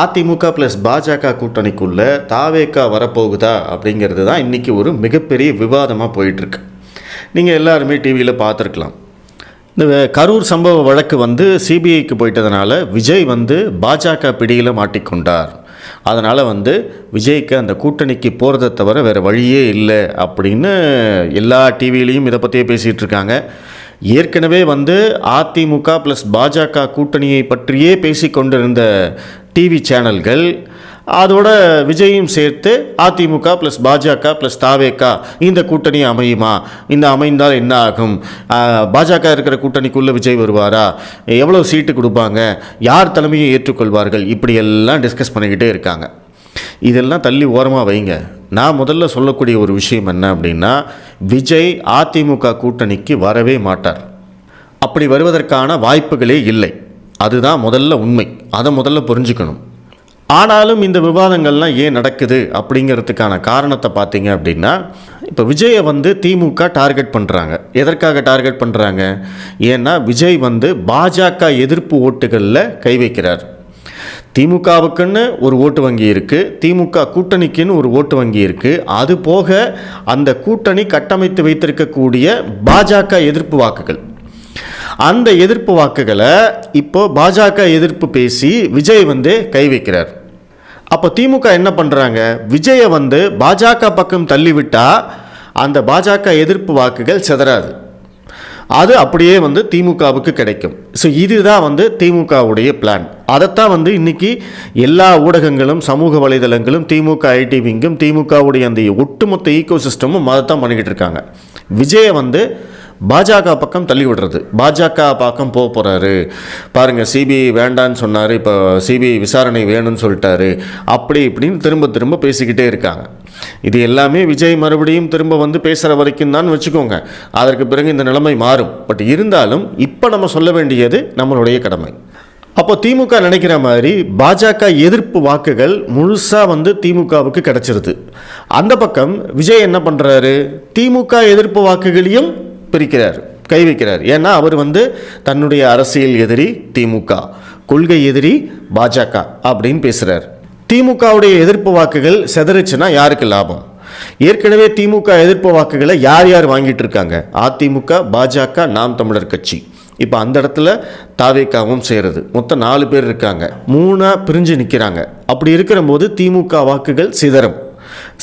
AIADMK plus பாஜக கூட்டணிக்குள்ள தாவேக்கா வரப்போகுதா அப்படிங்கிறது தான் இன்றைக்கி ஒரு மிகப்பெரிய விவாதமாக போயிட்டுருக்கு. நீங்கள் எல்லாருமே டிவியில் பார்த்துருக்கலாம். இந்த கரூர் சம்பவ வழக்கு வந்து சிபிஐக்கு போயிட்டதுனால விஜய் வந்து பாஜக பிடியில் மாட்டிக்கொண்டார். அதனால் வந்து விஜய்க்கு அந்த கூட்டணிக்கு போகிறத தவிர வேறு வழியே இல்லை அப்படின்னு எல்லா டிவிலையும் இதை பற்றியே பேசிகிட்டு இருக்காங்க. ஏற்கனவே வந்து அதிமுக ப்ளஸ் பாஜக கூட்டணியை பற்றியே பேசிக்கொண்டிருந்த டிவி சேனல்கள் அதோட விஜயும் சேர்த்து அதிமுக ப்ளஸ் பாஜக ப்ளஸ் தாவேக்கா இந்த கூட்டணி அமையுமா? இந்த அமைந்தால் என்ன ஆகும்? பாஜக இருக்கிற கூட்டணிக்குள்ளே விஜய் வருவாரா? எவ்வளோ சீட்டு கொடுப்பாங்க? யார் தலைமையை ஏற்றுக்கொள்வார்கள்? இப்படியெல்லாம் டிஸ்கஸ் பண்ணிக்கிட்டே இருக்காங்க. இதெல்லாம் தள்ளி ஓரமாக வைங்க. நான் முதல்ல சொல்லக்கூடிய ஒரு விஷயம் என்ன அப்படின்னா விஜய் அதிமுக கூட்டணிக்கு வரவே மாட்டார். அப்படி வருவதற்கான வாய்ப்புகளே இல்லை. அதுதான் முதல்ல உண்மை. அதை முதல்ல புரிஞ்சுக்கணும். ஆனாலும் இந்த விவாதங்கள்லாம் ஏன் நடக்குது அப்படிங்கிறதுக்கான காரணத்தை பார்த்தீங்க அப்படின்னா இப்போ விஜயை வந்து திமுக டார்கெட் பண்ணுறாங்க எதற்காக டார்கெட் பண்ணுறாங்க ஏன்னா விஜய் வந்து பாஜக எதிர்ப்பு ஓட்டுகளில் கை வைக்கிறார். திமுகவுக்குன்னு ஒரு ஓட்டு வங்கி இருக்குது திமுக கூட்டணிக்குன்னு ஒரு ஓட்டு வங்கி இருக்குது அது போக அந்த கூட்டணி கட்டமைத்து வைத்திருக்கக்கூடிய பாஜக எதிர்ப்பு வாக்குகள். அந்த எதிர்ப்பு வாக்குகளை இப்போ பாஜக எதிர்ப்பு பேசி விஜய் வந்து கை வைக்கிறார். அப்போ திமுக என்ன பண்ணுறாங்க விஜயை வந்து பாஜக பக்கம் தள்ளிவிட்டால் அந்த பாஜக எதிர்ப்பு வாக்குகள் சிதறாது. அது அப்படியே வந்து திமுகவுக்கு கிடைக்கும். ஸோ இதுதான் வந்து திமுகவுடைய பிளான் அதைத்தான் வந்து இன்னைக்கு எல்லா ஊடகங்களும் சமூக வலைதளங்களும் திமுக ஐடி விங்கும் திமுகவுடைய அந்த ஒட்டுமொத்த ஈகோ சிஸ்டமும் அதைத்தான் பண்ணிக்கிட்டு இருக்காங்க. விஜயை வந்து பாஜக பக்கம் தள்ளி விடுறது பாஜக பக்கம் போக போகிறாரு பாருங்கள் சிபிஐ வேண்டான்னு சொன்னார். இப்போ சிபிஐ விசாரணை வேணும்னு சொல்லிட்டாரு. அப்படி இப்படின்னு திரும்ப திரும்ப பேசிக்கிட்டே இருக்காங்க. இது எல்லாமே விஜய் மறுபடியும் திரும்ப வந்து பேசுகிற வரைக்கும் தான் வச்சுக்கோங்க. அதற்கு பிறகு இந்த நிலைமை மாறும். பட் இருந்தாலும் இப்போ நம்ம சொல்ல வேண்டியது நம்மளுடைய கடமை. அப்போ திமுக நினைக்கிற மாதிரி பாஜக எதிர்ப்பு வாக்குகள் முழுசாக வந்து திமுகவுக்கு கிடைச்சிருது. அந்த பக்கம் விஜய் என்ன பண்ணுறாரு திமுக எதிர்ப்பு வாக்குகளையும் பிரிக்கிறார் கை வைக்கிறார். ஏன்னா அவர் வந்து தன்னுடைய அரசியல் எதிரி திமுக கொள்கை எதிரி பாஜக அப்படின்னு பேசுகிறார் திமுகவுடைய எதிர்ப்பு வாக்குகள் செதறிச்சுன்னா யாருக்கு லாபம்? ஏற்கனவே திமுக எதிர்ப்பு வாக்குகளை யார் யார் வாங்கிட்டு இருக்காங்க? அதிமுக பாஜக நாம் தமிழர் கட்சி. இப்போ அந்த இடத்துல தாவேக்காவும் சேருது. மொத்தம் நாலு பேர் இருக்காங்க. மூணாக பிரிஞ்சு நிற்கிறாங்க அப்படி இருக்கிற போது திமுக வாக்குகள் சிதறும்.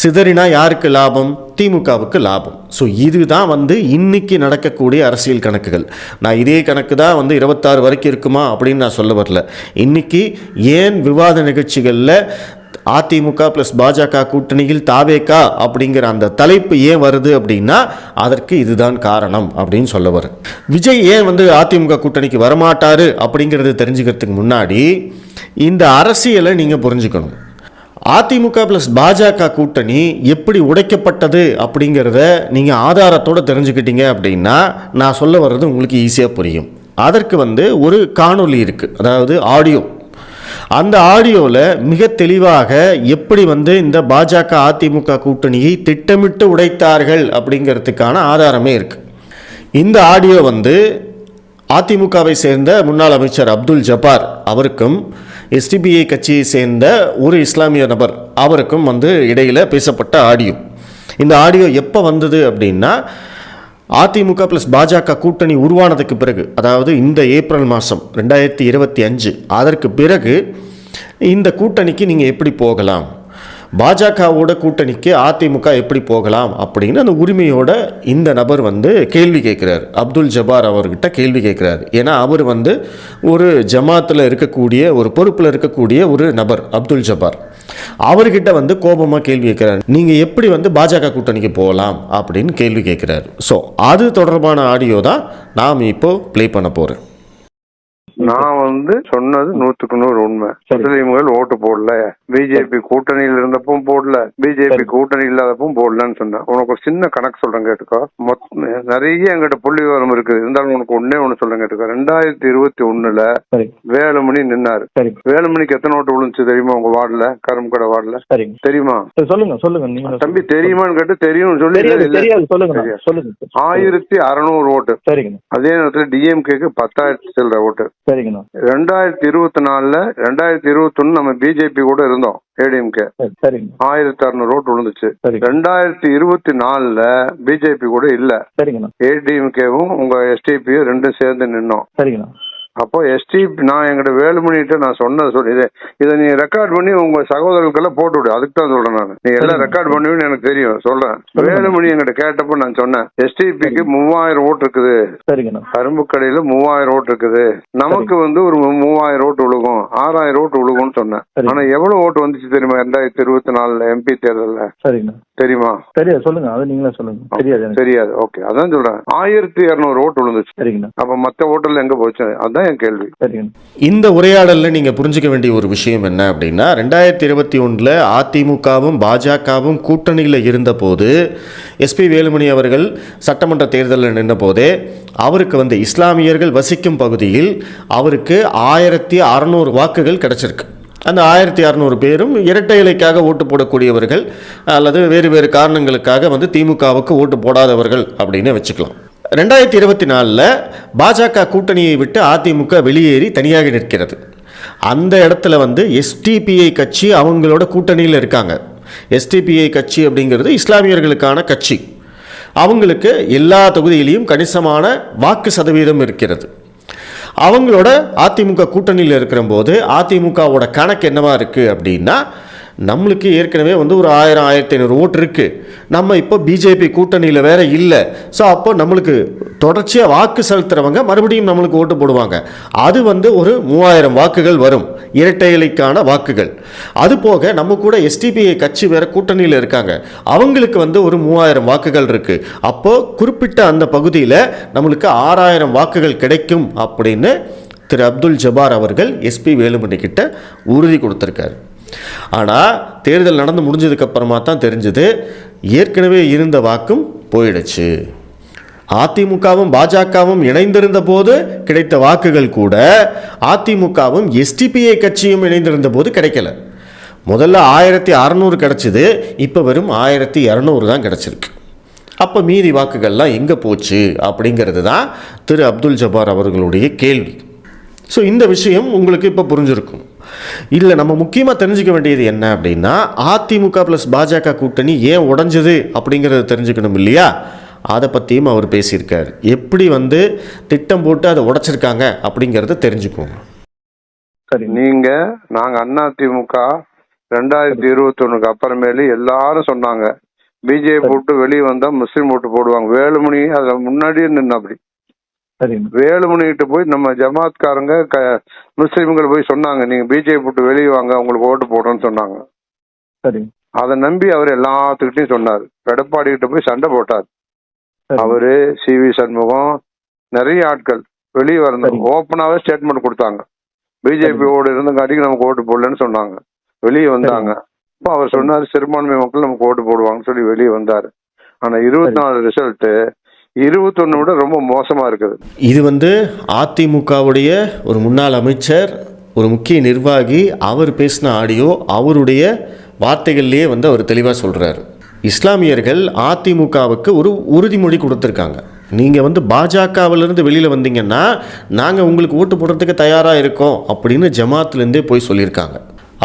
சிதறினா யாருக்கு லாபம்? திமுகவுக்கு லாபம். ஸோ இதுதான் வந்து இன்னைக்கு நடக்கக்கூடிய அரசியல் கணக்குகள். நான் இதே கணக்கு தான் வந்து இருபத்தாறு வரைக்கும் இருக்குமா அப்படின்னு நான் சொல்ல வரல. இன்னைக்கு ஏன் விவாத நிகழ்ச்சிகளில் அதிமுக ப்ளஸ் பாஜக கூட்டணியில் தாவேக்கா அப்படிங்கிற அந்த தலைப்பு ஏன் வருது அப்படின்னா அதற்கு இதுதான் காரணம் அப்படின்னு சொல்ல வரும் விஜய் ஏன் வந்து அதிமுக கூட்டணிக்கு வரமாட்டாரு அப்படிங்கிறது தெரிஞ்சுக்கிறதுக்கு முன்னாடி இந்த அரசியலை நீங்கள் புரிஞ்சுக்கணும். அதிமுக ப்ளஸ் பாஜக கூட்டணி எப்படி உடைக்கப்பட்டது அப்படிங்கிறத நீங்கள் ஆதாரத்தோடு தெரிஞ்சுக்கிட்டீங்க அப்படின்னா நான் சொல்ல வர்றது உங்களுக்கு ஈஸியாக புரியும். அதற்கு வந்து ஒரு காணொளி இருக்குது அதாவது ஆடியோ அந்த ஆடியோவில் மிக தெளிவாக எப்படி வந்து இந்த பாஜக அதிமுக கூட்டணியை திட்டமிட்டு உடைத்தார்கள் அப்படிங்கிறதுக்கான ஆதாரமே இருக்குது இந்த ஆடியோ வந்து அதிமுகவை சேர்ந்த முன்னாள் அமைச்சர் அப்துல் ஜப்பார் அவருக்கும் எஸ்டிபிஐ கட்சியை சேர்ந்த ஒரு இஸ்லாமிய நபர் அவருக்கும் வந்து இடையில் பேசப்பட்ட ஆடியோ. இந்த ஆடியோ எப்போ வந்தது அப்படின்னா அதிமுக ப்ளஸ் பாஜக கூட்டணி உருவானதுக்கு பிறகு அதாவது இந்த ஏப்ரல் மாதம் ரெண்டாயிரத்தி இருபத்தி அஞ்சு அதற்கு பிறகு இந்த கூட்டணிக்கு நீங்கள் எப்படி போகலாம்? பாஜகவோட கூட்டணிக்கு அதிமுக எப்படி போகலாம் அப்படின்னு அந்த உரிமையோட இந்த நபர் வந்து கேள்வி கேட்குறாரு. அப்துல் ஜபார் அவர்கிட்ட கேள்வி கேட்குறாரு. ஏன்னா அவர் வந்து ஒரு ஜமாத்தில் இருக்கக்கூடிய ஒரு பொறுப்பில் இருக்கக்கூடிய ஒரு நபர் அப்துல் ஜபார் அவர்கிட்ட வந்து கோபமாக கேள்வி கேட்குறாரு. நீங்கள் எப்படி வந்து பாஜக கூட்டணிக்கு போகலாம் அப்படின்னு கேள்வி கேட்குறாரு. ஸோ அது தொடர்பான ஆடியோ தான் நாம் இப்போ ப்ளே பண்ண போகிறேன் நான் வந்து சொன்னது நூத்துக்கு நூறு உண்மை. முஸ்லீம்கள் ஓட்டு போடல. பிஜேபி கூட்டணியில் இருந்தப்பவும் போடல. பிஜேபி கூட்டணி இல்லாதப்பவும் போடலன்னு சொன்னேன். உனக்கு ஒரு சின்ன கணக்கு சொல்றேன் கேட்டுக்கோ. நிறைய எங்கிட்ட புள்ளி விவரம் இருக்குது. இருந்தாலும் உனக்கு ஒன்னே ஒண்ணு சொல்றேன் கேட்டுக்கோ. ரெண்டாயிரத்தி இருபத்தி ஒண்ணுல வேலுமணி நின்னாரு. வேலுமணிக்கு எத்தனை ஓட்டு விழுந்துச்சு தெரியுமா உங்க வார்டுல? கரும்புக்கடை வார்டுல. தெரியுமா? சொல்லுங்க சொல்லுங்க தம்பி தெரியுமான்னு கேட்டு தெரியும் சொல்லி சொல்லுங்க ஆயிரத்தி அறுநூறு ஓட்டு. அதே நேரத்துல டிஎம்கேக்கு பத்தாயிரத்தி சில்லற ஓட்டு. ரெண்டாயிரத்தி இருபத்தி நாலுல ரெண்டாயிரத்தி இருபத்தி ஒண்ணு நம்ம பிஜேபி கூட இருந்தோம். ஏடிஎம்கே சரி சரிங்க. ஆயிரத்தி அறுநூறு ஓட்டு விழுந்துச்சு. ரெண்டாயிரத்தி இருபத்தி நாலுல பிஜேபி கூட இல்ல. ஏடிஎம்கேவும் உங்க எஸ்டிபியும் ரெண்டும் சேர்ந்து நின்னோம். அப்போ எஸ்டிபி நான் எங்கிட்ட வேலுமணிகிட்ட நான் சொன்னது சொல்லி. இதை இதை நீ ரெக்கார்ட் பண்ணி உங்க சகோதரர்களுக்கெல்லாம் போட்டு விடு. அதுக்கு தான் சொல்றேன் நான். நீ எல்லாம். ரெக்கார்ட் பண்ணுவீன்னு எனக்கு தெரியும். சொல்றேன். வேலுமணி எங்கிட்ட கேட்டப்போ நான் சொன்னேன். எஸ்டிபிக்கு மூவாயிரம் ஓட்டு இருக்குது. கரும்பு கடையில மூவாயிரம் ஓட்டு இருக்குது. நமக்கு வந்து ஒரு மூவாயிரம் ஓட்டு விழுகும். ஆறாயிரம் ஓட்டு விழுகும்னு சொன்னேன். ஆனா எவ்வளவு ஓட்டு வந்துச்சு தெரியுமா? ரெண்டாயிரத்தி இருபத்தி நாலுல எம்பி தேர்தல்ல. தெரியுமா? தெரியாது. சொல்லுங்க. அது நீங்களே சொல்லுங்க. தெரியாது தெரியாது. ஓகே. அதான் சொல்றேன். ஆயிரத்தி இருநூறு ஓட்டு விழுந்துச்சு. அப்ப மத்த ஓட்டெல்லாம் எங்க போச்சு? அதான் என் கேள்வி. இந்த உரையாடலில் நீங்கள் புரிஞ்சுக்க வேண்டிய ஒரு விஷயம் என்ன அப்படின்னா ரெண்டாயிரத்தி இருபத்தி ஒன்றில் அதிமுகவும் பாஜகவும் கூட்டணியில் இருந்தபோது எஸ்பி வேலுமணி அவர்கள் சட்டமன்ற தேர்தலில் நின்ற போதே அவருக்கு வந்து இஸ்லாமியர்கள் வசிக்கும் பகுதியில் அவருக்கு ஆயிரத்தி அறநூறு வாக்குகள் கிடைச்சிருக்கு. அந்த ஆயிரத்தி அறநூறு பேரும் இரட்டை இலைக்காக ஓட்டு போடக்கூடியவர்கள் அல்லது வேறு வேறு காரணங்களுக்காக வந்து திமுகவுக்கு ஓட்டு போடாதவர்கள் அப்படின்னு வச்சுக்கலாம். ரெண்டாயிரத்தி இருபத்தி நாலில் பாஜக கூட்டணியை விட்டு அதிமுக வெளியேறி தனியாக நிற்கிறது. அந்த இடத்துல வந்து எஸ்டிபிஐ கட்சி அவங்களோட கூட்டணியில் இருக்காங்க. எஸ்டிபிஐ கட்சி அப்படிங்கிறது இஸ்லாமியர்களுக்கான கட்சி. அவங்களுக்கு எல்லா தொகுதியிலையும் கணிசமான வாக்கு சதவீதம் இருக்கிறது. அவங்களோட அதிமுக கூட்டணியில் இருக்கிற போது அதிமுகவோட கணக்கு என்னவா இருக்குது அப்படின்னா நம்மளுக்கு ஏற்கனவே வந்து ஒரு ஆயிரம் ஆயிரத்தி ஐநூறு ஓட்டு இருக்குது நம்ம இப்போ பிஜேபி கூட்டணியில் வேற இல்லை. ஸோ அப்போ நம்மளுக்கு தொடர்ச்சியாக வாக்கு செலுத்துறவங்க மறுபடியும் நம்மளுக்கு ஓட்டு போடுவாங்க. அது வந்து ஒரு மூவாயிரம் வாக்குகள் வரும். இரட்டை இலைக்கான வாக்குகள். அது போக நம்ம கூட எஸ்டிபிஐ கட்சி வேற கூட்டணியில் இருக்காங்க. அவங்களுக்கு வந்து ஒரு மூவாயிரம் வாக்குகள் இருக்குது அப்போது குறிப்பிட்ட அந்த பகுதியில் நம்மளுக்கு ஆறாயிரம் வாக்குகள் கிடைக்கும் அப்படின்னு திரு அப்துல் ஜபார் அவர்கள் எஸ்பி வேலுமணி கிட்ட உறுதி கொடுத்துருக்காரு. ஆனால் தேர்தல் நடந்து முடிஞ்சதுக்கப்புறமா தான் தெரிஞ்சது ஏற்கனவே இருந்த வாக்கும் போயிடுச்சு. அதிமுகவும் பாஜகவும் இணைந்திருந்த போது கிடைத்த வாக்குகள் கூட அதிமுகவும் எஸ்டிபிஐ கட்சியும் இணைந்திருந்த போது கிடைக்கல. முதல்ல ஆயிரத்தி அறநூறு கிடச்சிது இப்போ வெறும் ஆயிரத்தி இரநூறு தான் கிடச்சிருக்கு. அப்போ மீதி வாக்குகள்லாம் எங்கே போச்சு அப்படிங்கிறது தான் திரு அப்துல் ஜபார் அவர்களுடைய கேள்வி. ஸோ இந்த விஷயம் உங்களுக்கு இப்போ புரிஞ்சிருக்கும். இல்லை நம்ம முக்கியமாக தெரிஞ்சுக்க வேண்டியது என்ன அப்படின்னா அதிமுக ப்ளஸ் பாஜக கூட்டணி ஏன் உடைஞ்சது அப்படிங்கிறத தெரிஞ்சுக்கணும் இல்லையா? அதை பற்றியும் அவர் பேசியிருக்கார். எப்படி வந்து திட்டம் போட்டு அதை உடைச்சிருக்காங்க அப்படிங்கிறத தெரிஞ்சுக்கோங்க சரிங்க நீங்க நாங்க அண்ணா திமுக ரெண்டாயிரத்தி இருபத்தி ஒண்ணுக்கு அப்புறமேலு எல்லாரும் சொன்னாங்க. பிஜேபி விட்டு வெளியே வந்தா முஸ்லீம் ஓட்டு போடுவாங்க. வேலுமணி அதுல முன்னாடியே நின்று அப்படி சரிங்க வேலுமணி கிட்ட போய் நம்ம ஜமாத்காரங்க முஸ்லீம்கள் போய் சொன்னாங்க நீங்க பிஜேபி விட்டு வெளியே வாங்க உங்களுக்கு ஓட்டு போடுறோம்னு சொன்னாங்க. சரிங்க அதை நம்பி அவர் எல்லாத்துக்கிட்டையும் சொன்னார். எடப்பாடி கிட்ட போய் சண்டை போட்டார். சரி. அவரு சி வி சண்முகம் நிறைய ஆட்கள் வெளியே வரணும். ஓப்பனாவே ஸ்டேட்மெண்ட் கொடுத்தாங்க. பிஜேபி ஓடு இருந்தங்காட்டிக்கு நமக்கு ஓட்டு போடலன்னு சொன்னாங்க. வெளியே வந்தாங்க. அப்போ அவர் சொன்னாரு சிறுபான்மை மக்கள் நமக்கு ஓட்டு போடுவாங்கன்னு சொல்லி வெளியே வந்தாரு. ஆனா இருபத்தி நாலு ரிசல்ட் இருபத்தொன்னு விட ரொம்ப மோசமா இருக்குது. இது வந்து அதிமுகவுடைய ஒரு முன்னாள் அமைச்சர் ஒரு முக்கிய நிர்வாகி அவர் பேசின ஆடியோ அவருடைய வார்த்தைகள்லேயே வந்து அவர் தெளிவாக சொல்கிறார் இஸ்லாமியர்கள் அதிமுகவுக்கு ஒரு உறுதிமொழி கொடுத்துருக்காங்க. நீங்கள் வந்து பாஜகவிலேருந்து வெளியில் வந்தீங்கன்னா நாங்கள் உங்களுக்கு ஓட்டு போடுறதுக்கு தயாராக இருக்கோம் அப்படின்னு ஜமாத்துலேருந்தே போய் சொல்லியிருக்காங்க.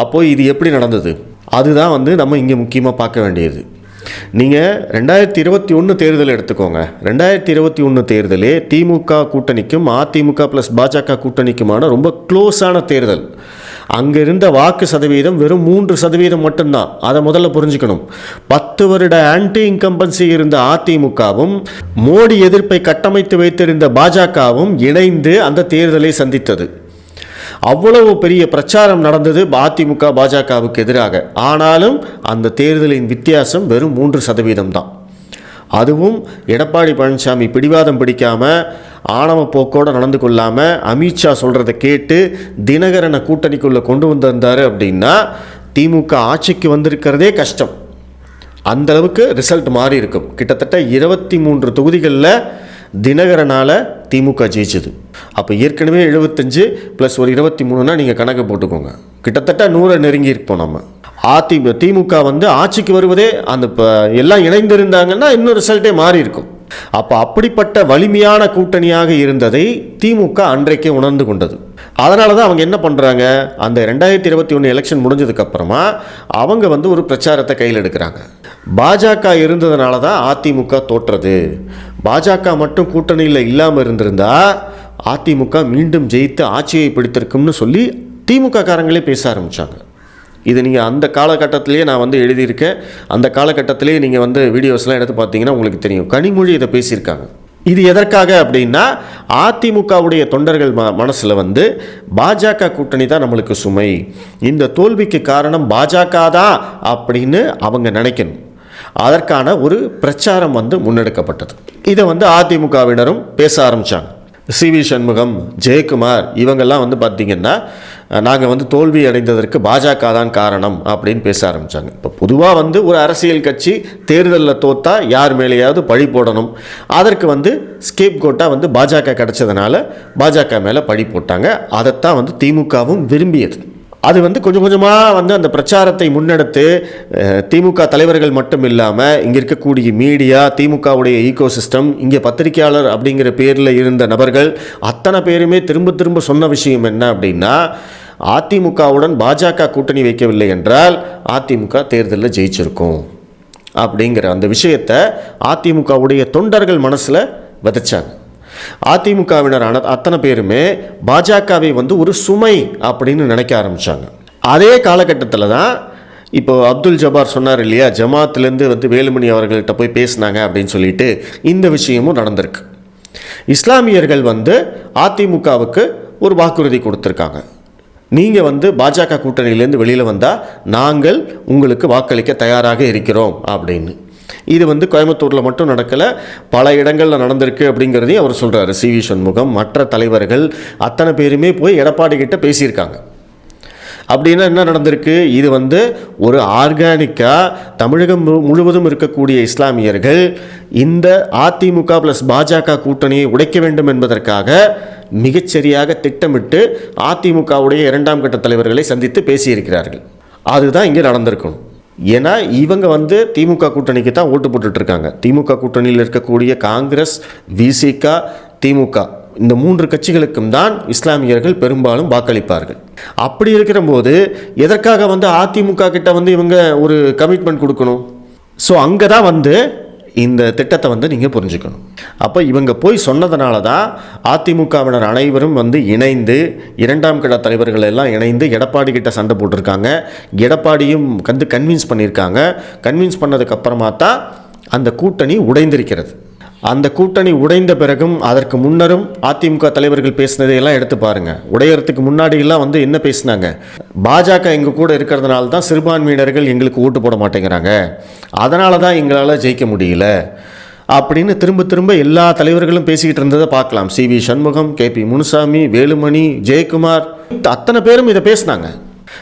அப்போது இது எப்படி நடந்தது? அதுதான் வந்து நம்ம இங்கே முக்கியமாக பார்க்க வேண்டியது. நீங்கள் ரெண்டாயிரத்தி இருபத்தி ஒன்று தேர்தல் எடுத்துக்கோங்க. ரெண்டாயிரத்தி இருபத்தி ஒன்று தேர்தலே திமுக கூட்டணிக்கும் அதிமுக ப்ளஸ் பாஜக கூட்டணிக்குமான ரொம்ப க்ளோஸான தேர்தல். அங்கே இருந்த வாக்கு சதவீதம் வெறும் மூன்று சதவீதம் மட்டும்தான். அதை முதல்ல புரிஞ்சுக்கணும். பத்து வருட ஆன்டி இன்கம்பன்சி இருந்த அதிமுகவும் மோடி எதிர்ப்பை கட்டமைத்து வைத்திருந்த பாஜகவும் இணைந்து அந்த தேர்தலை சந்தித்தது. அவ்வளவு பெரிய பிரச்சாரம் நடந்தது அதிமுக பாஜகவுக்கு எதிராக. ஆனாலும் அந்த தேர்தலின் வித்தியாசம் வெறும் மூன்று சதவீதம் தான். அதுவும் எடப்பாடி பழனிசாமி பிடிவாதம் பிடிக்காம ஆணவ போக்கோடு நடந்து கொள்ளாமல் அமித்ஷா சொல்கிறத கேட்டு தினகரனை கூட்டணிக்குள்ளே கொண்டு வந்திருந்தார் அப்படின்னா திமுக ஆட்சிக்கு வந்திருக்கிறதே கஷ்டம். அந்தளவுக்கு ரிசல்ட் மாறி இருக்கும். கிட்டத்தட்ட இருபத்தி மூன்று தொகுதிகளில் தினகரனால் திமுக ஜெயிச்சது. அப்போ ஏற்கனவே எழுபத்தஞ்சு ப்ளஸ் ஒரு இருபத்தி மூணுனா நீங்கள் கணக்கு போட்டுக்கோங்க. கிட்டத்தட்ட நூறை நெருங்கி இருப்போம் நம்ம. அதி திமுக வந்து ஆட்சிக்கு வருவதே அந்த இப்போ எல்லாம் இணைந்திருந்தாங்கன்னா இன்னும் ரிசல்ட்டே மாறி இருக்கும் அப்போ அப்படிப்பட்ட வலிமையான கூட்டணியாக இருந்ததை திமுக அன்றைக்கே உணர்ந்து கொண்டது. அதனால தான் அவங்க என்ன பண்ணுறாங்க அந்த ரெண்டாயிரத்தி இருபத்தி ஒன்று எலெக்ஷன் முடிஞ்சதுக்கப்புறமா அவங்க வந்து ஒரு பிரச்சாரத்தை கையில் எடுக்கிறாங்க. பாஜக இருந்ததுனால தான் அதிமுக தோற்றது. பாஜக மட்டும் கூட்டணியில் இல்லாமல் இருந்திருந்தா அதிமுக மீண்டும் ஜெயித்து ஆட்சியை பிடித்திருக்கும்னு சொல்லி திமுக காரங்களே பேச ஆரம்பித்தாங்க இது நீங்கள் அந்த காலகட்டத்திலேயே நான் வந்து எழுதியிருக்கேன். அந்த காலகட்டத்திலேயே நீங்கள் வந்து வீடியோஸ்லாம் எடுத்து பார்த்தீங்கன்னா உங்களுக்கு தெரியும். கனிமொழி இதை பேசியிருக்காங்க. இது எதற்காக அப்படின்னா அதிமுகவுடைய தொண்டர்கள் ம மனசில் வந்து பாஜக கூட்டணி தான் நம்மளுக்கு சுமை. இந்த தோல்விக்கு காரணம் பாஜக தான் அப்படின்னு அவங்க நினைக்கணும். அதற்கான ஒரு பிரச்சாரம் வந்து முன்னெடுக்கப்பட்டது. இதை வந்து அதிமுகவினரும் பேச ஆரம்பித்தாங்க சி வி சண்முகம் ஜெயக்குமார் இவங்கெல்லாம் வந்து பார்த்திங்கன்னா நாங்கள் வந்து தோல்வி அடைந்ததற்கு பாஜக தான் காரணம் அப்படின்னு பேச ஆரம்பித்தாங்க இப்போ பொதுவாக வந்து ஒரு அரசியல் கட்சி தேர்தலில் தோத்தா யார் மேலேயாவது பழி போடணும். அதற்கு வந்து ஸ்கேப் கோட்டாக வந்து பாஜக கிடச்சதுனால பாஜக மேலே பழி போட்டாங்க. அதைத்தான் வந்து திமுகவும் விரும்பியது. அது வந்து கொஞ்சம் கொஞ்சமாக வந்து அந்த பிரச்சாரத்தை முன்னெடுத்து திமுக தலைவர்கள் மட்டும் இல்லாமல் இங்கே இருக்கக்கூடிய மீடியா திமுகவுடைய ஈகோ சிஸ்டம் இங்கே பத்திரிகையாளர் அப்படிங்கிற பேரில் இருந்த நபர்கள் அத்தனை பேருமே திரும்ப திரும்ப சொன்ன விஷயம் என்ன அப்படின்னா அதிமுகவுடன் பாஜக கூட்டணி வைக்கவில்லை என்றால் அதிமுக தேர்தலில் ஜெயிச்சிருக்கும் அப்படிங்கிற அந்த விஷயத்தை அதிமுகவுடைய தொண்டர்கள் மனசில் விதைச்சாங்க. அதிமுகவினர் அத்தனை பேருமே பாஜகவை வந்து ஒரு சுமை அப்படின்னு நினைக்க ஆரம்பித்தாங்க அதே காலகட்டத்தில் தான் இப்போ அப்துல் ஜபார் சொன்னார் இல்லையா ஜமாத்லேருந்து வந்து வேலுமணி அவர்கள்ட்ட போய் பேசினாங்க அப்படின்னு சொல்லிட்டு இந்த விஷயமும் நடந்திருக்கு. இஸ்லாமியர்கள் வந்து அதிமுகவுக்கு ஒரு வாக்குறுதி கொடுத்துருக்காங்க. நீங்கள் வந்து பாஜக கூட்டணியிலேருந்து வெளியில் வந்தால் நாங்கள் உங்களுக்கு வாக்களிக்க தயாராக இருக்கிறோம் அப்படின்னு. இது வந்து கோயம்புத்தூரில் மட்டும் நடக்கலை. பல இடங்களில் நடந்திருக்கு அப்படிங்கிறதையும் அவர் சொல்கிறாரு சி வி சண்முகம் மற்ற தலைவர்கள் அத்தனை பேருமே போய் எடப்பாடி கிட்ட பேசியிருக்காங்க. அப்படின்னா என்ன நடந்திருக்கு? இது வந்து ஒரு ஆர்கானிக்காக தமிழகம் மு- முழுவதும் இருக்கக்கூடிய இஸ்லாமியர்கள் இந்த அதிமுக ப்ளஸ் பாஜக கூட்டணியை உடைக்க வேண்டும் என்பதற்காக மிகச்சரியாக திட்டமிட்டு அதிமுகவுடைய இரண்டாம் கட்ட தலைவர்களை சந்தித்து பேசியிருக்கிறார்கள். அதுதான் இங்கே நடந்திருக்கணும். ஏன்னா இவங்க வந்து திமுக கூட்டணிக்கு தான் ஓட்டு போட்டுட்டு இருக்காங்க திமுக கூட்டணியில் இருக்கக்கூடிய காங்கிரஸ் விசிகா திமுக இந்த மூன்று கட்சிகளுக்கும் தான் இஸ்லாமியர்கள் பெரும்பாலும் வாக்களிப்பார்கள். அப்படி இருக்கிற போது எதற்காக வந்து அதிமுக கிட்ட வந்து இவங்க ஒரு கமிட்மெண்ட் கொடுக்கணும்? ஸோ அங்கே தான் வந்து இந்த திட்டத்தை வந்து நீங்கள் புரிஞ்சுக்கணும். அப்போ இவங்க போய் சொன்னதுனால தான் அதிமுகவினர் அனைவரும் வந்து இணைந்து இரண்டாம் கட்ட தலைவர்கள் எல்லாம் இணைந்து எடப்பாடி கிட்ட சண்டை போட்டிருக்காங்க. எடப்பாடியும் வந்து கன்வின்ஸ் பண்ணியிருக்காங்க. கன்வின்ஸ் பண்ணதுக்கப்புறமா தான் அந்த கூட்டணி உடைந்திருக்கிறது. அந்த கூட்டணி உடைந்த பிறகும் அதற்கு முன்னரும் அதிமுக தலைவர்கள் பேசினதையெல்லாம் எடுத்து பாருங்க. உடையறதுக்கு முன்னாடியெல்லாம் வந்து என்ன பேசினாங்க? பாஜக எங்க கூட இருக்கிறதுனால தான் சிறுபான்மையினர்கள் எங்களுக்கு ஓட்டு போட மாட்டேங்கிறாங்க. அதனால தான் எங்களால் ஜெயிக்க முடியல. அப்படின்னு திரும்ப திரும்ப எல்லா தலைவர்களும் பேசிக்கிட்டு இருந்ததை பார்க்கலாம். C V Shanmugam K P Munusamy Velumani Jayakumar. அத்தனை பேரும் இதை பேசினாங்க.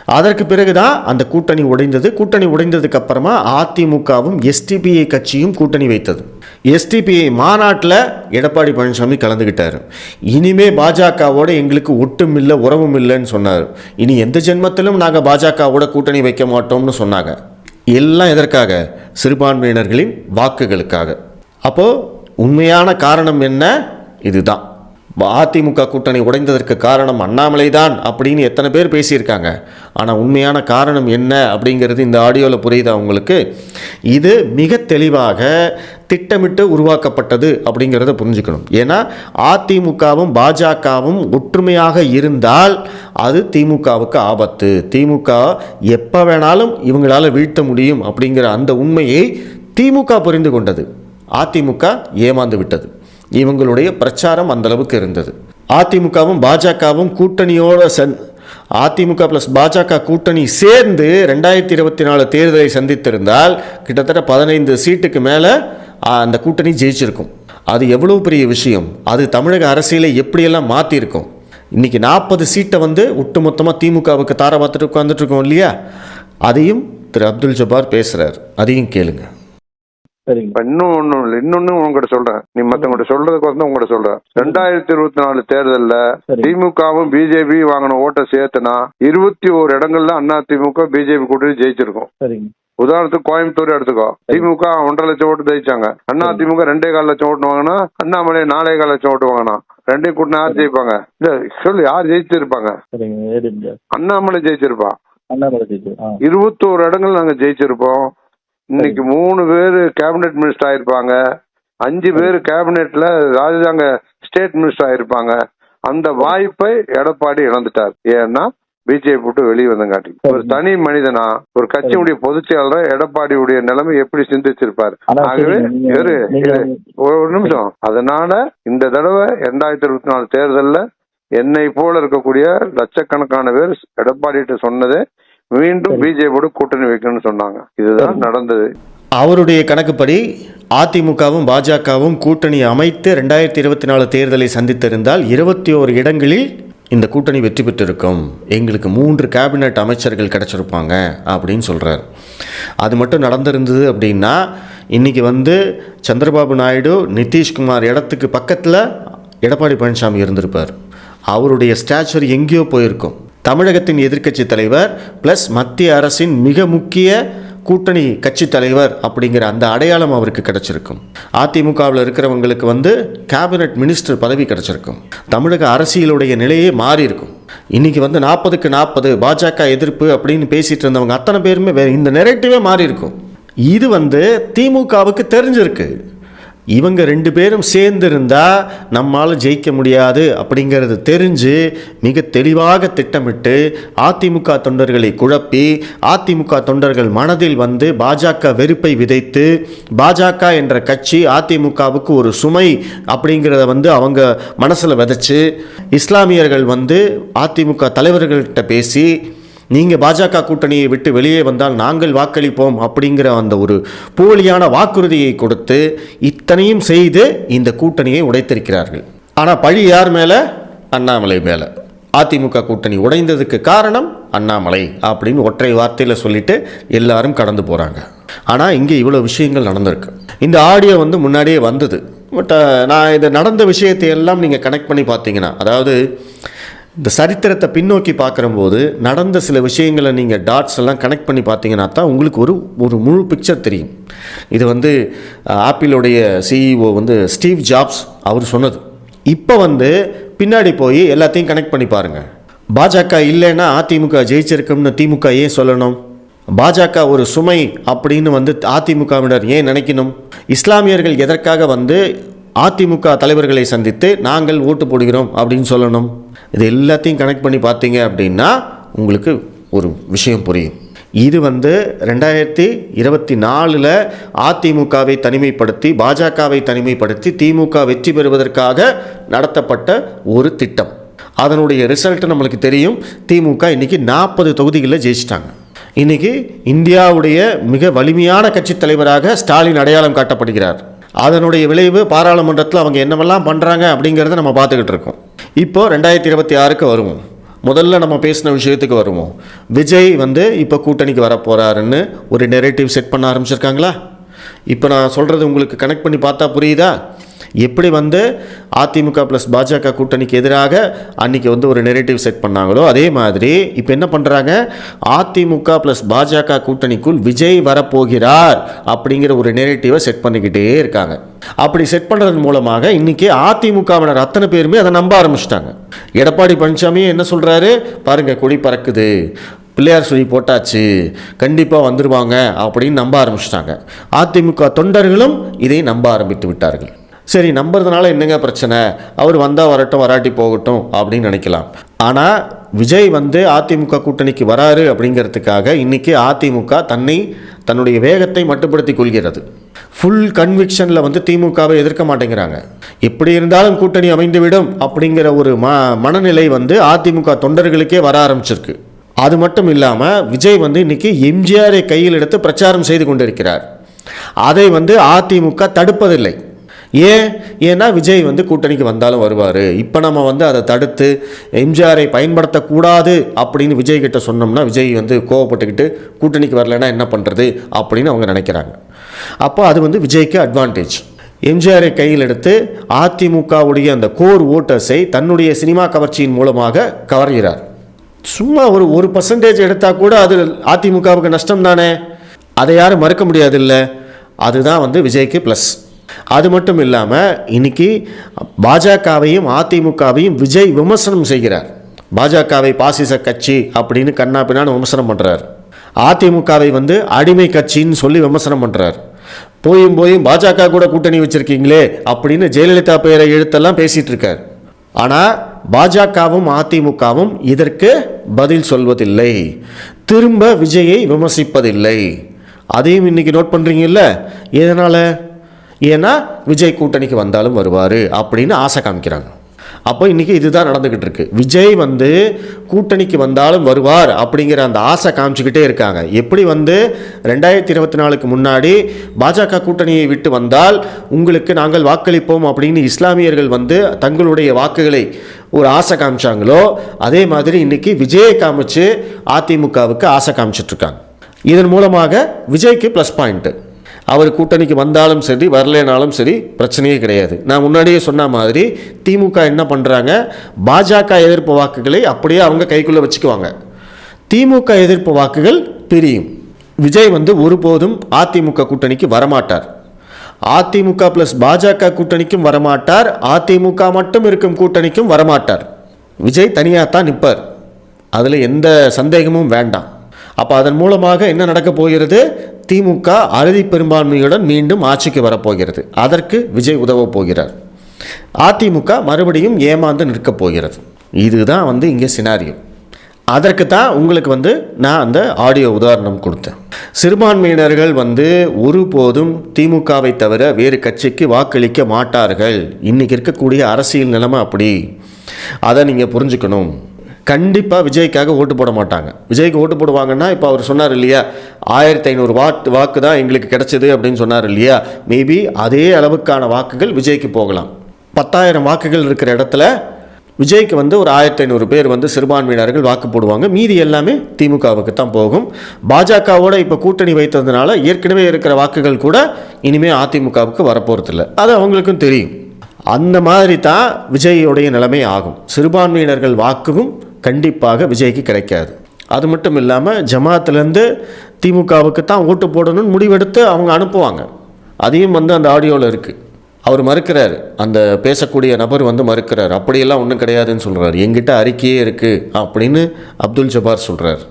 அதற்கு பிறகுதான் அந்த கூட்டணி உடைந்தது. கூட்டணி உடைந்ததுக்கு அப்புறமா அதிமுகவும் எஸ்டிபிஐ கட்சியும் கூட்டணி வைத்தது. எஸ்டிபிஐ மாநாட்டில் எடப்பாடி பழனிசாமி கலந்துக்கிட்டார் இனிமே பாஜகவோட எங்களுக்கு ஒட்டும் இல்லை உறவும் இல்லைன்னு சொன்னார். இனி எந்த ஜென்மத்திலும் நாங்கள் பாஜகவோட கூட்டணி வைக்க மாட்டோம்னு சொன்னாங்க. எல்லாம் எதற்காக? சிறுபான்மையினர்களின் வாக்குகளுக்காக. அப்போது உண்மையான காரணம் என்ன? இதுதான். அதிமுக கூட்டணி உடைந்ததற்கு காரணம் அண்ணாமலை தான் அப்படின்னு எத்தனை பேர் பேசியிருக்காங்க. ஆனால் உண்மையான காரணம் என்ன அப்படிங்கிறது இந்த ஆடியோவில் புரியுதா உங்களுக்கு? இது மிக தெளிவாக திட்டமிட்டு உருவாக்கப்பட்டது அப்படிங்கிறத புரிஞ்சுக்கணும். ஏன்னா அதிமுகவும் பாஜகவும் ஒற்றுமையாக இருந்தால் அது திமுகவுக்கு ஆபத்து. திமுக எப்போ வேணாலும் இவங்களால வீழ்த்த முடியும் அப்படிங்கிற அந்த உண்மையை திமுக புரிந்து கொண்டது. அதிமுக ஏமாந்து விட்டது. இவங்களுடைய பிரச்சாரம் அந்தளவுக்கு இருந்தது. அதிமுகவும் பாஜகவும் கூட்டணியோட சந் அதிமுக ப்ளஸ் பாஜக கூட்டணி சேர்ந்து ரெண்டாயிரத்தி இருபத்தி நாலு தேர்தலை சந்தித்திருந்தால் கிட்டத்தட்ட பதினைந்து சீட்டுக்கு மேலே அந்த கூட்டணி ஜெயிச்சிருக்கும். அது எவ்வளோ பெரிய விஷயம்? அது தமிழக அரசியலை எப்படியெல்லாம் மாற்றிருக்கும் இன்றைக்கி நாற்பது சீட்டை வந்து ஒட்டுமொத்தமாக திமுகவுக்கு தார பார்த்துட்டு உட்காந்துட்டு இருக்கோம் இல்லையா? அதையும் திரு அப்துல் ஜபார் பேசுகிறார் அதையும் கேளுங்கள் சரிங்க. இன்னும் ஒண்ணும் இல்லை. இன்னொன்னு உங்ககிட்ட சொல்றேன். நீ மத்தவங்ககிட்ட சொல்றதுக்கு உங்ககிட்ட சொல்றேன். ரெண்டாயிரத்தி இருபத்தி நாலு தேர்தல்ல. திமுகவும் பிஜேபி வாங்கின ஓட்டை சேர்த்துனா இருபத்தி ஓரு இடங்கள்ல அண்ணா திமுக பிஜேபி கூட்டணி ஜெயிச்சிருக்கும். சரிங்க. உதாரணத்துக்கு கோயம்புத்தூர் எடுத்துக்கோ. திமுக ஒன்றரை லட்சம் ஓட்டு ஜெயிச்சாங்க. அண்ணா திமுக ரெண்டே கால் லட்சம் ஓட்டு வாங்கினா அண்ணாமலை நாலே கால் லட்சம் ஓட்டு வாங்கினா ரெண்டையும் கூட்டினா யார் ஜெயிப்பாங்க? இல்ல சொல்லு யார் ஜெயிச்சிருப்பாங்க? அண்ணாமலை ஜெயிச்சிருப்பா. அண்ணாமலை ஜெயிச்சு ஆ. இருபத்தோரு இடங்கள் நாங்க ஜெயிச்சிருப்போம். இன்னைக்கு மூணு பேர் கேபினெட் மினிஸ்டர் ஆயிருப்பாங்க. அஞ்சு பேர் கேபினெட்ல ராஜாங்க ஸ்டேட் மினிஸ்டர் ஆயிருப்பாங்க. அந்த வாய்ப்பை எடப்பாடி இழந்துட்டார். ஏன்னா பிஜேபி விட்டு வெளியே வந்தங்காட்டி. ஒரு தனி மனிதனா ஒரு கட்சியுடைய பொதுச் செயலாளர் எடப்பாடியுடைய நிலைமை எப்படி சிந்திச்சிருப்பார்? ஆகவே இரு. ஒரு நிமிஷம். அதனால இந்த தடவை ரெண்டாயிரத்தி இருபத்தி நாலு தேர்தல்ல என்னை போல இருக்கக்கூடிய லட்சக்கணக்கான பேர் எடப்பாடிட்ட சொன்னதே மீண்டும் பிஜேபியோட கூட்டணி வைக்கணும்னு சொன்னாங்க. இதுதான் நடந்தது. அவருடைய கணக்குப்படி அதிமுகவும் பாஜகவும் கூட்டணி அமைத்து ரெண்டாயிரத்தி இருபத்தி நாலு தேர்தலை சந்தித்திருந்தால் இருபத்தி ஓரு இடங்களில் இந்த கூட்டணி வெற்றி பெற்றிருக்கும். எங்களுக்கு மூன்று கேபினட் அமைச்சர்கள் கிடச்சிருப்பாங்க அப்படின்னு சொல்கிறார் அது மட்டும் நடந்திருந்தது அப்படின்னா இன்றைக்கி வந்து சந்திரபாபு நாயுடு நிதிஷ்குமார் இடத்துக்கு பக்கத்தில் எடப்பாடி பழனிசாமி இருந்திருப்பார். அவருடைய ஸ்டாச்சர் எங்கேயோ போயிருக்கும். தமிழகத்தின் எதிர்க்கட்சி தலைவர் ப்ளஸ் மத்திய அரசின் மிக முக்கிய கூட்டணி கட்சி தலைவர் அப்படிங்கிற அந்த அடையாளம் அவருக்கு கிடைச்சிருக்கும். அதிமுகவில் இருக்கிறவங்களுக்கு வந்து கேபினட் மினிஸ்டர் பதவி கிடைச்சிருக்கும். தமிழக அரசியலுடைய நிலையே மாறி இருக்கும் இன்னைக்கு வந்து நாற்பதுக்கு நாற்பது பாஜக எதிர்ப்பு அப்படின்னு பேசிகிட்டு இருந்தவங்க அத்தனை பேருமே வேற இந்த நெரேட்டிவே மாறி இருக்கும் இது வந்து திமுகவுக்கு தெரிஞ்சிருக்கு. இவங்க ரெண்டு பேரும் சேர்ந்திருந்தா நம்மால் ஜெயிக்க முடியாது அப்படிங்கிறது தெரிஞ்சு மிக தெளிவாக திட்டமிட்டு அதிமுக தொண்டர்களை குழப்பி அதிமுக தொண்டர்கள் மனதில் வந்து பாஜக வெறுப்பை விதைத்து பாஜக என்ற கட்சி அதிமுகவுக்கு ஒரு சுமை அப்படிங்கிறத வந்து அவங்க மனசில் விதைச்சு இஸ்லாமியர்கள் வந்து அதிமுக தலைவர்கள்கிட்ட பேசி நீங்கள் பாஜக கூட்டணியை விட்டு வெளியே வந்தால் நாங்கள் வாக்களிப்போம் அப்படிங்கிற அந்த ஒரு போலியான வாக்குறுதியை கொடுத்து இத்தனையும் செய்து இந்த கூட்டணியை உடைத்திருக்கிறார்கள். ஆனால் பழி யார் மேலே? அண்ணாமலை மேலே. அதிமுக கூட்டணி உடைந்ததுக்கு காரணம் அண்ணாமலை அப்படின்னு ஒற்றை வார்த்தையில் சொல்லிட்டு எல்லாரும் கடந்து போகிறாங்க ஆனால் இங்கே இவ்வளோ விஷயங்கள் நடந்திருக்கு. இந்த ஆடியோ வந்து முன்னாடியே வந்தது. பட் நான் இது நடந்த விஷயத்தை எல்லாம் நீங்கள் கனெக்ட் பண்ணி பார்த்தீங்கன்னா அதாவது இந்த சரித்திரத்தை பின்னோக்கி பார்க்குறம்போது நடந்த சில விஷயங்களை நீங்கள் டாட்ஸ் எல்லாம் கனெக்ட் பண்ணி பார்த்தீங்கன்னா தான் உங்களுக்கு ஒரு ஒரு முழு பிக்சர் தெரியும். இது வந்து ஆப்பிளுடைய சிஇஓ வந்து ஸ்டீவ் ஜாப்ஸ் அவர் சொன்னது. இப்போ வந்து பின்னாடி போய் எல்லாத்தையும் கனெக்ட் பண்ணி பாருங்கள் பாஜக இல்லைன்னா அதிமுக ஜெயிச்சிருக்கும்னு திமுக ஏன் சொல்லணும்? பாஜக ஒரு சுமை அப்படின்னு வந்து அதிமுகவினர் ஏன் நினைக்கணும்? இஸ்லாமியர்கள் எதற்காக வந்து அதிமுக தலைவர்களை சந்தித்து நாங்கள் ஓட்டு போடுகிறோம் அப்படின்னு சொல்லணும். இது எல்லாத்தையும் கனெக்ட் பண்ணி பார்த்தீங்க அப்படின்னா உங்களுக்கு ஒரு விஷயம் புரியும். இது வந்து ரெண்டாயிரத்தி இருபத்தி நாலில் அதிமுகவை தனிமைப்படுத்தி பாஜகவை தனிமைப்படுத்தி திமுக வெற்றி பெறுவதற்காக நடத்தப்பட்ட ஒரு திட்டம். அதனுடைய ரிசல்ட் நம்மளுக்கு தெரியும். திமுக இன்றைக்கி நாற்பது தொகுதிகளில் ஜெயிச்சிட்டாங்க. இன்றைக்கி இந்தியாவுடைய மிக வலிமையான கட்சித் தலைவராக ஸ்டாலின் அடையாளம் காட்டப்படுகிறார். அதனுடைய விளைவு பாராளுமன்றத்தில் அவங்க என்னவெல்லாம் பண்ணுறாங்க அப்படிங்கிறத நம்ம பார்த்துக்கிட்டு இருக்கோம். இப்போ ரெண்டாயிரத்தி இருபத்தி ஆறுக்கு வருவோம். முதல்ல நம்ம பேசின விஷயத்துக்கு வருவோம். விஜய் வந்து இப்போ கூட்டணிக்கு வரப்போகிறாருன்னு ஒரு நெரேட்டிவ் செட் பண்ண ஆரம்பிச்சிருக்காங்களா? இப்போ நான் சொல்கிறது உங்களுக்கு கனெக்ட் பண்ணி பார்த்தா புரியுதா? எப்படி வந்து அதிமுக ப்ளஸ் பாஜக கூட்டணிக்கு எதிராக அன்னைக்கு வந்து ஒரு நெரேட்டிவ் செட் பண்ணாங்களோ அதே மாதிரி இப்போ என்ன பண்ணுறாங்க அதிமுக ப்ளஸ் பாஜக கூட்டணிக்குள் விஜய் வரப்போகிறார் அப்படிங்கிற ஒரு நெரேட்டிவை செட் பண்ணிக்கிட்டே இருக்காங்க. அப்படி செட் பண்ணுறது மூலமாக இன்றைக்கி அதிமுகவினர் அத்தனை பேருமே அதை நம்ப ஆரம்பிச்சிட்டாங்க. எடப்பாடி பழனிசாமி என்ன சொல்கிறாரு பாருங்க கொடி பறக்குது. பிள்ளையார் சொல்லி போட்டாச்சு. கண்டிப்பாக வந்துடுவாங்க அப்படின்னு நம்ப ஆரம்பிச்சிட்டாங்க. அதிமுக தொண்டர்களும் இதை நம்ப ஆரம்பித்து விட்டார்கள். சரி நம்புறதுனால என்னங்க பிரச்சனை? அவர் வந்தால் வரட்டும் வராட்டி போகட்டும் அப்படின்னு நினைக்கலாம். ஆனால் விஜய் வந்து அதிமுக கூட்டணிக்கு வராரு அப்படிங்கிறதுக்காக இன்னைக்கு அதிமுக தன்னை தன்னுடைய வேகத்தை மட்டுப்படுத்தி கொள்கிறது. ஃபுல் கன்விக்ஷனில் வந்து திமுகவை எதிர்க்க மாட்டேங்கிறாங்க. எப்படி இருந்தாலும் கூட்டணி அமைந்துவிடும் அப்படிங்கிற ஒரு ம மனநிலை வந்து அதிமுக தொண்டர்களுக்கே வர ஆரம்பிச்சிருக்கு. அது மட்டும் இல்லாமல் விஜய் வந்து இன்னைக்கு எம்ஜிஆரை கையில் எடுத்து பிரச்சாரம் செய்து கொண்டிருக்கிறார். அதை வந்து அதிமுக தடுப்பதில்லை. ஏன்? ஏன்னா விஜய் வந்து கூட்டணிக்கு வந்தாலும் வருவார். இப்போ நம்ம வந்து அதை தடுத்து எம்ஜிஆரை பயன்படுத்தக்கூடாது அப்படின்னு விஜய் கிட்ட சொன்னோம்னா விஜய் வந்து கோவப்பட்டுக்கிட்டு கூட்டணிக்கு வரலைன்னா என்ன பண்ணுறது அப்படின்னு அவங்க நினைக்கிறாங்க. அப்போ அது வந்து விஜய்க்கு அட்வான்டேஜ் எம்ஜிஆரை கையில் எடுத்து அதிமுகவுடைய அந்த கோர் ஓட்டர்ஸை தன்னுடைய சினிமா கவர்ச்சியின் மூலமாக கவர்கிறார். சும்மா ஒரு ஒரு பர்சன்டேஜ் எடுத்தால் கூட அது அதிமுகவுக்கு நஷ்டம் தானே அதை யாரும் மறுக்க முடியாதுல்ல. அதுதான் வந்து விஜய்க்கு ப்ளஸ் அது மட்டும் இல்லாமல் இன்னைக்கு பாஜகவையும் அதிமுகவையும் விஜய் விமர்சனம் செய்கிறார். பாஜகவை பாசிச கட்சி அப்படின்னு கண்ணா பின்னான்னு விமர்சனம் பண்ணுறார் அதிமுகவை வந்து அடிமை கட்சின்னு சொல்லி விமர்சனம் பண்ணுறார் போயும் போயும் பாஜக கூட கூட்டணி வச்சுருக்கீங்களே அப்படின்னு ஜெயலலிதா பெயரை எழுத்தெல்லாம் பேசிகிட்டு இருக்கார். ஆனால் பாஜகவும் அதிமுகவும் இதற்கு பதில் சொல்வதில்லை. திரும்ப விஜயை விமர்சிப்பதில்லை. அதையும் இன்னைக்கு நோட் பண்ணுறீங்கல்ல எதனால்? ஏன்னா விஜய் கூட்டணிக்கு வந்தாலும் வருவார் அப்படின்னு ஆசை காமிக்கிறாங்க. அப்போ இன்றைக்கி இதுதான் நடந்துக்கிட்டு இருக்கு. விஜய் வந்து கூட்டணிக்கு வந்தாலும் வருவார் அப்படிங்கிற அந்த ஆசை காமிச்சிக்கிட்டே இருக்காங்க. எப்படி வந்து ரெண்டாயிரத்தி இருபத்தி நாலுக்கு முன்னாடி பாஜக கூட்டணியை விட்டு வந்தால் உங்களுக்கு நாங்கள் வாக்களிப்போம் அப்படின்னு இஸ்லாமியர்கள் வந்து தங்களுடைய வாக்குகளை ஒரு ஆசை காமிச்சாங்களோ அதே மாதிரி இன்னைக்கு விஜயை காமிச்சு அதிமுகவுக்கு ஆசை காமிச்சிட்ருக்காங்க இதன் மூலமாக விஜய்க்கு ப்ளஸ் பாயிண்ட்டு அவர் கூட்டணிக்கு வந்தாலும் சரி வரலேனாலும் சரி பிரச்சனையே கிடையாது. நான் முன்னாடியே சொன்ன மாதிரி திமுக என்ன பண்ணுறாங்க பாஜக எதிர்ப்பு வாக்குகளை அப்படியே அவங்க கைக்குள்ளே வச்சுக்குவாங்க. திமுக எதிர்ப்பு வாக்குகள் பிரியும். விஜய் வந்து ஒருபோதும் அதிமுக கூட்டணிக்கு வரமாட்டார். அதிமுக ப்ளஸ் பாஜக கூட்டணிக்கும் வரமாட்டார். அதிமுக மட்டும் இருக்கும் கூட்டணிக்கும் வரமாட்டார். விஜய் தனியாக தான் நிற்பார். அதில் எந்த சந்தேகமும் வேண்டாம். அப்போ அதன் மூலமாக என்ன நடக்கப் போகிறது? திமுக அறுதி பெரும்பான்மையுடன் மீண்டும் ஆட்சிக்கு வரப்போகிறது அதற்கு விஜய் உதவப் போகிறார். அதிமுக மறுபடியும் ஏமாந்து நிற்கப் போகிறது. இதுதான் வந்து இங்கே சினாரியோ அதற்கு தான் உங்களுக்கு வந்து நான் அந்த ஆடியோ உதாரணம் கொடுத்தேன். சிறுபான்மையினர்கள் வந்து ஒருபோதும் திமுகவை தவிர வேறு கட்சிக்கு வாக்களிக்க மாட்டார்கள். இன்றைக்கி இருக்கக்கூடிய அரசியல் நிலைமை அப்படி. அதை நீங்கள் புரிஞ்சுக்கணும். கண்டிப்பாக விஜய்க்காக ஓட்டு போட மாட்டாங்க. விஜய்க்கு ஓட்டு போடுவாங்கன்னா இப்போ அவர் சொன்னார் இல்லையா ஆயிரத்தி ஐநூறு வாட் வாக்கு தான் எங்களுக்கு கிடைச்சது அப்படின்னு சொன்னார் இல்லையா மேபி அதே அளவுக்கான வாக்குகள் விஜய்க்கு போகலாம். பத்தாயிரம் வாக்குகள் இருக்கிற இடத்துல விஜய்க்கு வந்து ஒரு ஆயிரத்தி ஐநூறு பேர் வந்து சிறுபான்மையினர்கள் வாக்கு போடுவாங்க. மீதி எல்லாமே திமுகவுக்கு தான் போகும். பாஜகவோட இப்போ கூட்டணி வைத்ததுனால ஏற்கனவே இருக்கிற வாக்குகள் கூட இனிமேல் அதிமுகவுக்கு வரப்போகிறதில்ல அது அவங்களுக்கும் தெரியும். அந்த மாதிரி தான் விஜயோடைய நிலைமை ஆகும். சிறுபான்மையினர்கள் வாக்குவும் கண்டிப்பாக விஜய்க்கு கிடைக்காது. அது மட்டும் இல்லாமல் ஜமாத்துலேருந்து திமுகவுக்கு தான் ஓட்டு போடணும்னு முடிவெடுத்து அவங்க அனுப்புவாங்க. அதையும் வந்து அந்த ஆடியோவில் இருக்குது அவர் மறுக்கிறார். அந்த பேசக்கூடிய நபர் வந்து மறுக்கிறார். அப்படியெல்லாம் ஒன்றும் கிடையாதுன்னு சொல்கிறார் எங்கிட்ட அறிக்கையே இருக்குது அப்படின்னு அப்துல் ஜபார் சொல்கிறார்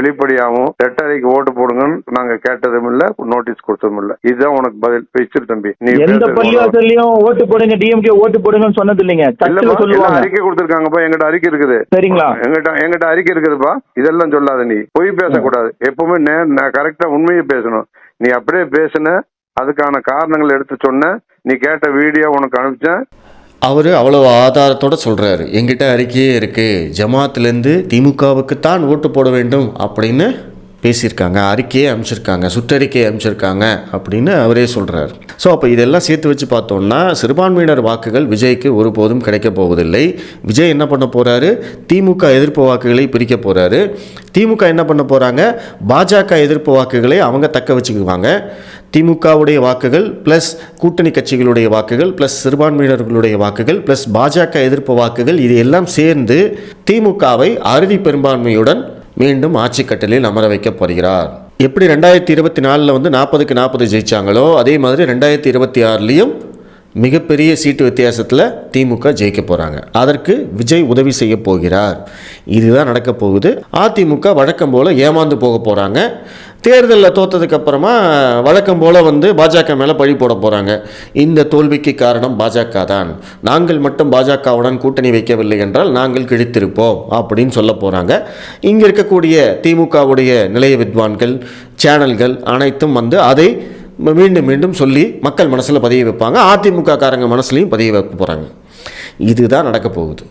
வெளிப்படையாகவும் ரெட்டரைக்கு ஓட்டு போடுங்கன்னு நாங்க கேட்டதும் இல்ல நோட்டீஸ் கொடுத்ததும் இல்ல. இதுதான் உனக்கு பதில். வச்சிரு தம்பி. நீ எந்த. பள்ளிவாசல்லையும் ஓட்டு போடுங்க டிஎம்கே ஓட்டு போடுங்கன்னு சொன்னது இல்லைங்க. அறிக்கை கொடுத்திருக்காங்கப்பா. எங்கிட்ட அறிக்கை இருக்குது. சரிங்களா? எங்கிட்ட எங்கிட்ட அறிக்கை இருக்குதுப்பா. இதெல்லாம் சொல்லாத நீ. பொய் பேசக்கூடாது. எப்பவுமே நான் கரெக்டா உண்மையை பேசணும். நீ அப்படியே பேசுன அதுக்கான காரணங்கள் எடுத்து சொன்ன நீ கேட்ட வீடியோ உனக்கு அனுப்பிச்சேன். அவர் அவ்வளோ ஆதாரத்தோட சொல்கிறாரு எங்கிட்ட அறிக்கையே இருக்குது ஜமாத்துலேருந்து திமுகவுக்கு தான் ஓட்டு போட வேண்டும் அப்படின்னு பேசியிருக்காங்க. அறிக்கையே அமைச்சிருக்காங்க சுற்றறிக்கையை அமைச்சிருக்காங்க அப்படின்னு அவரே சொல்கிறார் ஸோ அப்போ இதெல்லாம் சேர்த்து வச்சு பார்த்தோம்னா சிறுபான்மையினர் வாக்குகள் விஜய்க்கு ஒருபோதும் கிடைக்க போவதில்லை. விஜய் என்ன பண்ண போகிறாரு திமுக எதிர்ப்பு வாக்குகளை பிரிக்க போகிறாரு திமுக என்ன பண்ண போகிறாங்க பாஜக எதிர்ப்பு வாக்குகளை அவங்க தக்க வச்சுக்குவாங்க. திமுகவுடைய வாக்குகள் ப்ளஸ் கூட்டணி கட்சிகளுடைய வாக்குகள் ப்ளஸ் சிறுபான்மையினர்களுடைய வாக்குகள் ப்ளஸ் பாஜக எதிர்ப்பு வாக்குகள் இது எல்லாம் சேர்ந்து திமுகவை அறுதி பெரும்பான்மையுடன் மீண்டும் ஆட்சி கட்டலில் அமர வைக்கப் போகிறார். எப்படி ரெண்டாயிரத்தி இருபத்தி நாலில் வந்து நாற்பதுக்கு நாற்பது ஜெயித்தாங்களோ அதே மாதிரி ரெண்டாயிரத்தி இருபத்தி ஆறுலேயும் மிகப்பெரிய சீட்டு வித்தியாசத்தில் திமுக ஜெயிக்க போகிறாங்க அதற்கு விஜய் உதவி செய்ய போகிறார். இதுதான் நடக்க போகுது. அதிமுக வழக்கம் போல் ஏமாந்து போக போகிறாங்க தேர்தலில் தோற்றதுக்கப்புறமா வழக்கம் போல் வந்து பாஜக மேலே பழி போட போகிறாங்க இந்த தோல்விக்கு காரணம் பாஜக தான். நாங்கள் மட்டும் பாஜகவுடன் கூட்டணி வைக்கவில்லை என்றால் நாங்கள் கிழித்திருப்போம் அப்படின்னு சொல்ல போகிறாங்க இங்கே இருக்கக்கூடிய திமுகவுடைய நிலைய வித்வான்கள் சேனல்கள் அனைத்தும் வந்து அதை மீண்டும் மீண்டும் சொல்லி மக்கள் மனசில் பதிய வைப்பாங்க. அதிமுக காரங்க மனசுலையும் பதிய வைக்க போகிறாங்க இதுதான் நடக்க போகுது.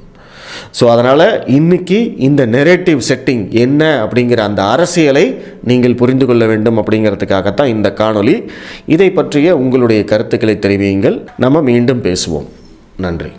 ஸோ அதனால் இன்னைக்கு இந்த நெரேட்டிவ் செட்டிங் என்ன அப்படிங்கிற அந்த அரசியலை நீங்கள் புரிந்து கொள்ள வேண்டும் அப்படிங்கிறதுக்காகத்தான் இந்த காணொளி. இதை பற்றிய உங்களுடைய கருத்துக்களை தெரிவியுங்கள். நம்ம மீண்டும் பேசுவோம். நன்றி.